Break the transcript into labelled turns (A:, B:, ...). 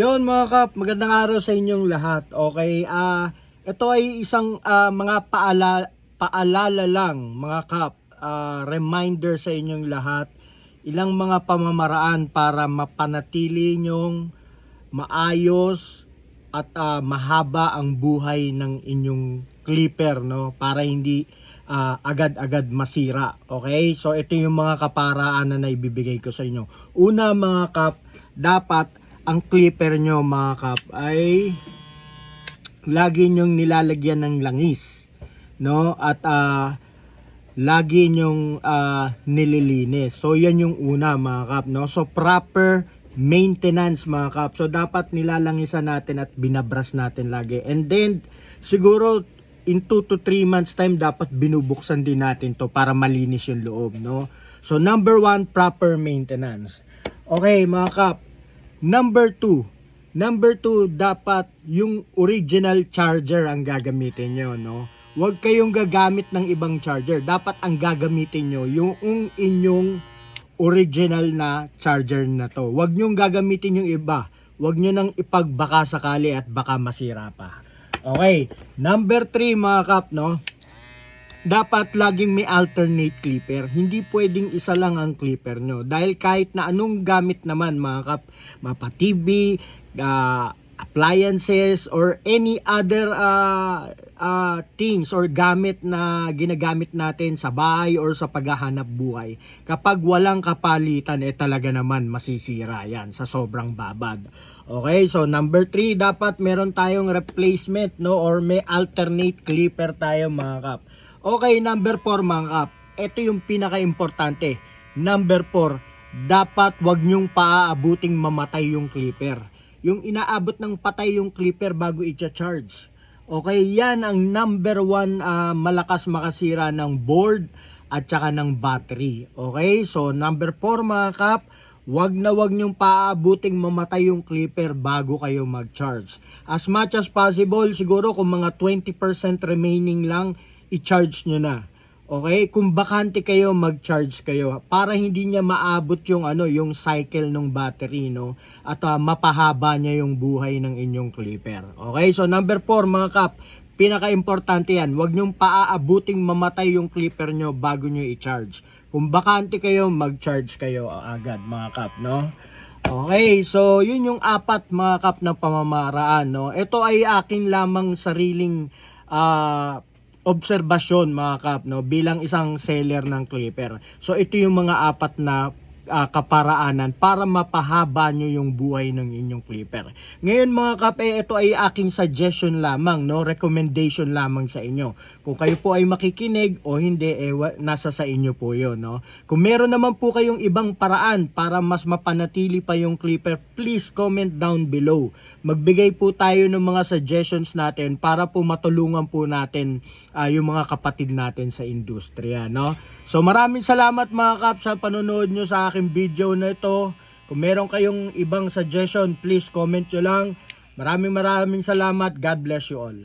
A: Yon mga kap, magandang araw sa inyong lahat. Okay, ah ito ay isang ah, mga paala, paalala lang mga kap, ah, reminder sa inyong lahat ilang mga pamamaraan para mapanatili nyong maayos at ah, mahaba ang buhay ng inyong clipper no para hindi ah, agad-agad masira. Okay? So ito yung mga kaparaan na naibibigay ko sa inyo. Una mga kap, dapat ang clipper nyo mga kap ay lagi nyong nilalagyan ng langis no? At ah, lagi nyong ah, nililinis. So yan yung una mga kap no? So proper maintenance mga kap. So dapat nilalangisan natin at binabras natin lagi. And then siguro in 2 to 3 months time dapat binubuksan din natin to para malinis yung loob no? So number one proper maintenance. Okay mga kap Number 2. Number 2, dapat yung original charger ang gagamitin nyo, no? Huwag kayong gagamit ng ibang charger. Dapat ang gagamitin nyo yung inyong original na charger na to. Huwag nyo gagamitin yung iba. Huwag nyo nang ipagbaka sakali at baka masira pa. Okay. Number 3 mga kap, no? Dapat laging may alternate clipper. Hindi pwedeng isa lang ang clipper nyo. Dahil kahit na anong gamit naman mga kap, mapa TV, ah, appliances, or any other ah, ah, things or gamit na ginagamit natin sa bahay or sa paghahanap buhay. Kapag walang kapalitan, eh talaga naman masisira yan sa sobrang babad. Okay, so number 3, dapat meron tayong replacement no or may alternate clipper tayo mga kap. Okay, number 4 mga kap. Ito yung pinaka-importante. Number 4, dapat wag nyong paaabuting mamatay yung clipper. Yung inaabot ng patay yung clipper bago i-charge. Okay, yan ang number 1 malakas makasira ng board at saka ng battery. Okay, so number 4 mga kap, wag na wag nyong paaabuting mamatay yung clipper bago kayo mag-charge. As much as possible, siguro kung mga 20% remaining lang, i-charge nyo na. Okay? Kung bakante kayo, mag-charge kayo para hindi niya maabot yung ano, yung cycle ng battery, no? At ah, mapahaba niya yung buhay ng inyong clipper. Okay? So number 4 mga kap, pinaka-importante yan. Huwag nyong paaabuting mamatay yung clipper nyo bago nyo i-charge. Kung bakante kayo, mag-charge kayo agad mga kap, no? Okay, so yun yung apat mga kap na pamamaraan, no? Ito ay aking lamang sariling ah obserbasyon mga kap no bilang isang seller ng clipper. So ito yung mga apat na ah, kaparaanan para mapahaba nyo yung buhay ng inyong clipper. Ngayon mga kap, eh, ito ay aking suggestion lamang, no? recommendation lamang sa inyo. Kung kayo po ay makikinig o hindi, eh, nasa sa inyo po yun. No? Kung meron naman po kayong ibang paraan para mas mapanatili pa yung clipper, please comment down below. Magbigay po tayo ng mga suggestions natin para po matulungan po natin ah, yung mga kapatid natin sa industriya. No? So maraming salamat mga kap sa panonood nyo sa aking video na ito. Kung meron kayong ibang suggestion, please comment nyo lang. Maraming maraming salamat. God bless you all.